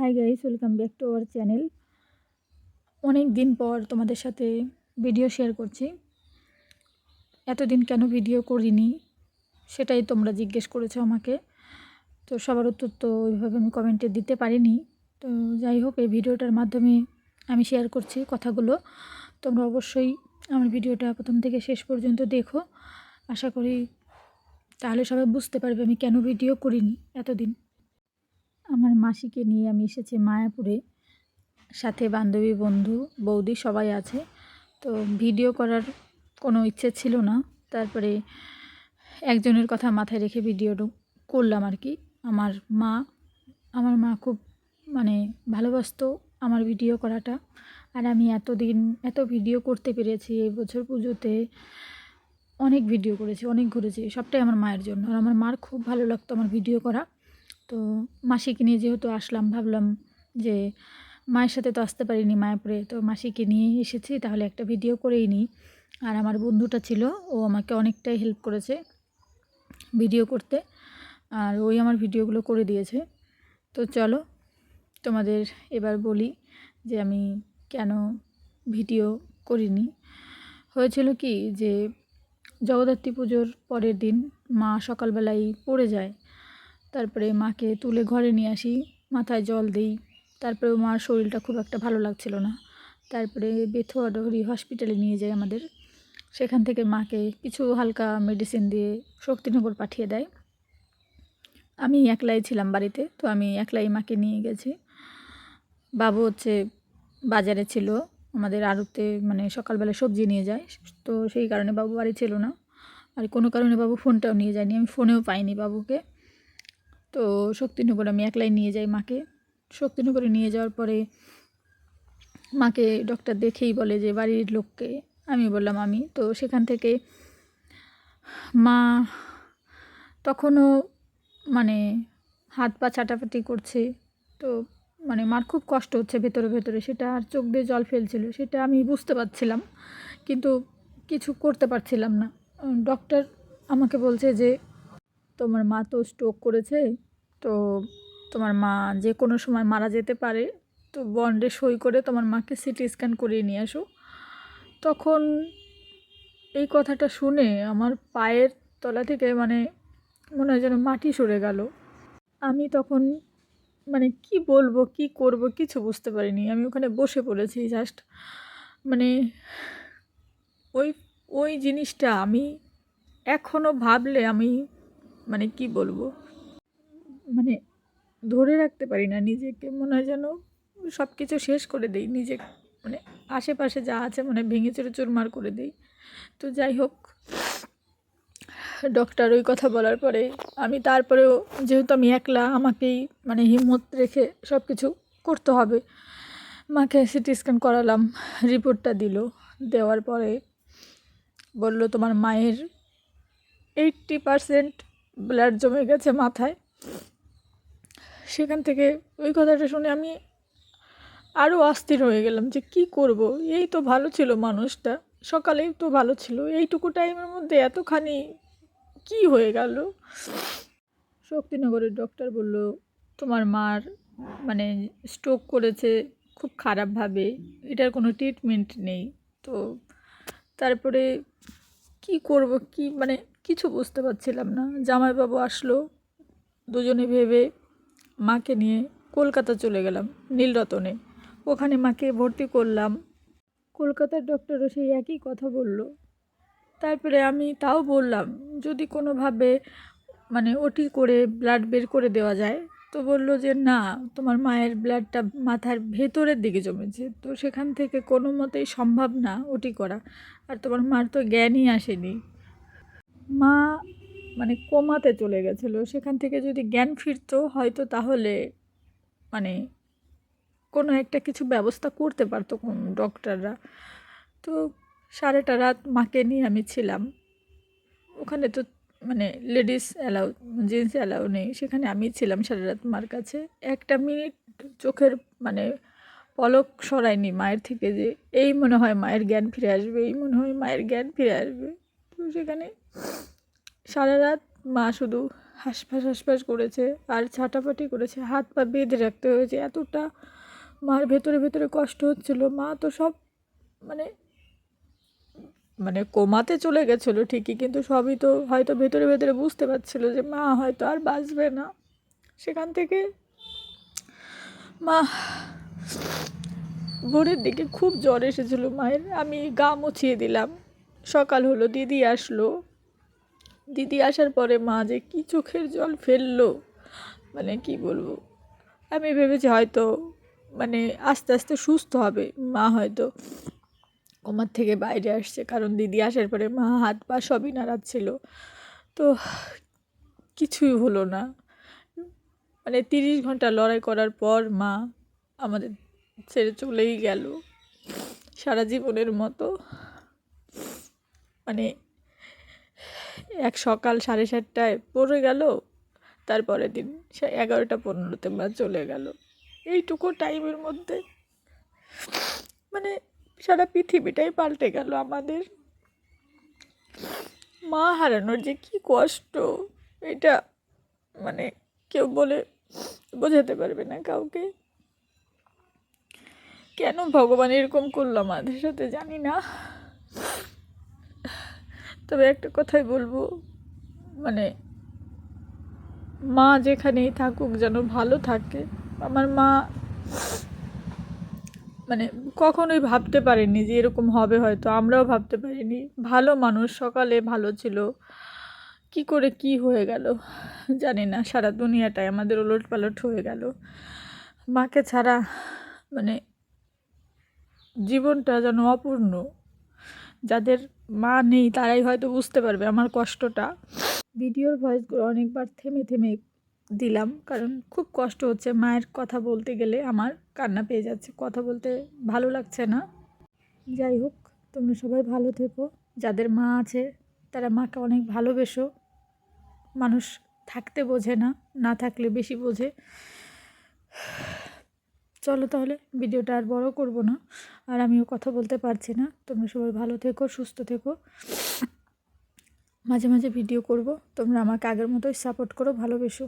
Hi guys welcome back to our channel অনেক দিন পর তোমাদের সাথে ভিডিও শেয়ার করছি। এতদিন কেন ভিডিও করিনি, সেটাই তোমরা জিজ্ঞেস করেছ আমাকে। তো সবার উত্তর তো ওইভাবে আমি কমেন্টে দিতে পারিনি। তো যাই হোক, এই ভিডিওটার মাধ্যমে আমি শেয়ার করছি কথাগুলো। তোমরা অবশ্যই আমার ভিডিওটা প্রথম থেকে শেষ পর্যন্ত দেখো। আশা করি তাহলে সবাই বুঝতে পারবে আমি কেন ভিডিও করিনি এতদিন। আমার মাসিকে নিয়ে আমি এসেছি মায়াপুরে। সাথে বান্ধবী, বন্ধু, বৌদি সবাই আছে। তো ভিডিও করার কোনো ইচ্ছে ছিল না। তারপরে একজনের কথা মাথায় রেখে ভিডিওটা করলাম আর কি। আমার মা আমার মা খুব মানে ভালোবাসতো আমার ভিডিও করাটা। আর আমি এতদিন, এত ভিডিও করতে পেরেছি, এই বছর পুজোতে অনেক ভিডিও করেছি, অনেক ঘুরেছি, সবটাই আমার মায়ের জন্য। আর আমার মার খুব ভালো লাগতো আমার ভিডিও করা। তো মাসিকে নিয়ে যেহেতু আসলাম, ভাবলাম যে মায়ের সাথে তো আসতে পারিনি মায়াপুরে, তো মাসিকে নিয়ে এসেছি, তাহলে একটা ভিডিও করেই নিই। আর আমার বন্ধুটা ছিল, ও আমাকে অনেকটাই হেল্প করেছে ভিডিও করতে, আর ওই আমার ভিডিওগুলো করে দিয়েছে। তো চলো, তোমাদের এবার বলি যে আমি কেন ভিডিও করিনি। হয়েছিল কি যে জগদ্ধাত্রী পুজোর পরের দিন মা সকালবেলায় পড়ে যায় তারপরে মাকে তুলে ঘরে নিয়ে আসি, মাথায় জল দিই। তারপরে মার শরীরটা খুব একটা ভালো লাগছিল না। তারপরে বেথুয়া ডহরি হসপিটালে নিয়ে যাই আমাদের। সেখান থেকে মাকে কিছু হালকা মেডিসিন দিয়ে শক্তিনগর পাঠিয়ে দেয়। আমি একলাই ছিলাম বাড়িতে, তো আমি একলাই মাকে নিয়ে গেছি। বাবু হচ্ছে বাজারে ছিল, আমাদের আড়তে মানে সকালবেলা সবজি নিয়ে যায়। তো সেই কারণে বাবু বাড়ি ছিল না। আর কোনো কারণে বাবু ফোনটাও নিয়ে যায়নি, আমি ফোনেও পাইনি বাবুকে। তো শক্তিনগর আমি একলাই নিয়ে যাই মাকে। শক্তিনগরে নিয়ে যাওয়ার পরে মাকে ডক্টর দেখেই বলে যে, বাড়ির লোককে। আমি বললাম, আমি। তো সেখান থেকে মা তখনও মানে হাত পা ছাটাপাটি করছে। তো মানে মার খুব কষ্ট হচ্ছে ভেতরে ভেতরে। সেটা আর চোখ দিয়ে জল ফেলছিল, সেটা আমি বুঝতে পারছিলাম। কিন্তু কিছু করতে পারছিলাম না। ডক্টর আমাকে বলছে যে তোমার মা তো স্ট্রোক করেছে, তো তোমার মা যে কোনো সময় মারা যেতে পারে, তো বন্ডে সই করে তোমার মাকে সিটি স্ক্যান করিয়ে নিয়ে আসো। তখন এই কথাটা শুনে আমার পায়ের তলা থেকে মানে মনে হয় যেন মাটি সরে গেল। আমি তখন মানে কি বলব, কি করব কিছু বুঝতে পারিনি। আমি ওখানে বসে পড়েছি জাস্ট মানে ওই ওই জিনিসটা আমি এখনও ভাবলে আমি মানে কি বলব? মানে ধরে রাখতে পারি না, নিজেকে মনে হয় যেন সব কিছু শেষ করে দিই, নিজে মানে আশেপাশে যা আছে মানে ভেঙে চুরে চুরমার করে দিই। তো যাই হোক ডক্টর ওই কথা বলার পরে আমি তারপরেও যেহেতু আমি একলা, আমাকেই মানে হিম্মত রেখে সব কিছু করতে হবে। মাকে সিটি স্ক্যান করালাম রিপোর্টটা দিল। দেওয়ার পরে বলল, তোমার মায়ের এইট্টি পারসেন্ট ব্লাড জমে গেছে মাথায়। সেখান থেকে ওই কথাটা শুনে আমি আরও অস্থির হয়ে গেলাম যে কি করব? এই তো ভালো ছিল মানুষটা, সকালেই তো ভালো ছিল। এইটুকু টাইমের মধ্যে এতখানি কি হয়ে গেল? শক্তিনগরের ডক্টর বলল, তোমার মার মানে স্ট্রোক করেছে খুব খারাপভাবে, এটার কোনো ট্রিটমেন্ট নেই। তো তারপরে কি করব, কি মানে কিছু বুঝতে পারছিলাম না। জামাইবাবু আসলো, দুজনে ভেবে মাকে নিয়ে কলকাতা চলে গেলাম, নীলরতনে। ওখানে মাকে ভর্তি করলাম। কলকাতার ডক্টরও সেই একই কথা বলল। তারপরে আমি তাও বললাম, যদি কোনোভাবে মানে ওটি করে ব্লাড বের করে দেওয়া যায়, তো বলল যে, না, তোমার মায়ের ব্লাডটা মাথার ভেতরের দিকে জমেছে, তো সেখান থেকে কোনো মতেই সম্ভব না ওটি করা। আর তোমার মার তো জ্ঞানই আসেনি। মা মানে কোমাতে চলে গেছিল। সেখান থেকে যদি জ্ঞান ফিরতো, হয়তো তাহলে মানে কোনো একটা কিছু ব্যবস্থা করতে পারতো কোন ডক্টররা। তো সারাটা রাত মাকে নিয়ে আমি ছিলাম। ওখানে তো মানে লেডিস অ্যালাউ, জেন্টস অ্যালাউ নেই। সেখানে আমি ছিলাম সারা রাত মার কাছে। একটা মিনিট চোখের মানে পলক সরায়নি মায়ের থেকে যে, এই মনে হয় মায়ের জ্ঞান ফিরে আসবে, এই মনে হয় মায়ের জ্ঞান ফিরে আসবে। তো সেখানে সারা রাত মা শুধু হাঁসফাঁস হাঁসফাঁস করেছে আর ছাটাপাটি করেছে, হাত পা বেঁধে রাখতে হয়েছে। এতটা মার ভেতরে ভেতরে কষ্ট হচ্ছিল। মা তো সব মানে মানে কোমাতে চলে গেছিল ঠিকই, কিন্তু সবই তো হয়তো ভেতরে ভেতরে বুঝতে পারছিল যে মা হয়তো আর বাঁচবে না। সেখান থেকে মা ভোরের দিকে খুব জ্বর এসেছিল মায়ের। আমি গা মুছিয়ে দিলাম। সকাল হলো, দিদি আসলো। দিদি আসার পরে মা যে কি চোখের জল ফেলল মানে কি বলব? আমি ভেবেছি হয়তো মানে আস্তে আস্তে সুস্থ হবে। মা হয়তো কোমার থেকে বাইরে আসছে, কারণ দিদি আসার পরে মা হাত পা সবই নাড়াচ্ছিল। তো কিছুই হলো না। মানে তিরিশ ঘণ্টা লড়াই করার পর মা আমাদের ছেড়ে চলেই গেল, সারা জীবনের মতো। মানে এক সকাল সাড়ে সাতটায় পড়ে গেল, তারপরের দিন সে এগারোটা পনেরোতে মা চলে গেল। এইটুকু টাইমের মধ্যে মানে সারা পৃথিবীটাই পাল্টে গেল আমাদের। মা হারানোর যে কি কষ্ট, এটা মানে কেউ বলে বোঝাতে পারবে না কাউকে। কেন ভগবান এরকম করল আমাদের সাথে জানি না। তবে একটা কথাই বলব মানে মা যেখানেই থাকুক যেন ভালো থাকে। আমার মা মানে কখনোই ভাবতে পারেনি যে এরকম হবে হয়তো, আমরাও ভাবতে পারিনি। ভালো মানুষ, সকালে ভালো ছিল। কি করে কি হয়ে গেল জানি না, সারা দুনিয়াটাই আমাদের ওলট পালট হয়ে গেল। মাকে ছাড়া মানে জীবনটা যেন অপূর্ণ। যাদের মা নেই, তারাই হয়তো বুঝতে পারবে আমার কষ্টটা। ভিডিওর ভয়েসগুলো অনেকবার থেমে থেমে দিলাম, কারণ খুব কষ্ট হচ্ছে মায়ের কথা বলতে গেলে আমার কান্না পেয়ে যাচ্ছে, কথা বলতে ভালো লাগছে না। যাই হোক, তোমরা সবাই ভালো থেকো। যাদের মা আছে, তারা মাকে অনেক ভালোবেসো। মানুষ থাকতে বোঝে না না থাকলে বেশি বোঝে। চলো তাহলে ভিডিওটা আর বড় করব না। আর আমিও কথা বলতে পারছি না। তোমরা সবাই ভালো থেকো, সুস্থ থেকো। মাঝে মাঝে ভিডিও করব। তোমরা আমাকে আগের মতোই সাপোর্ট করো, ভালোবেসো।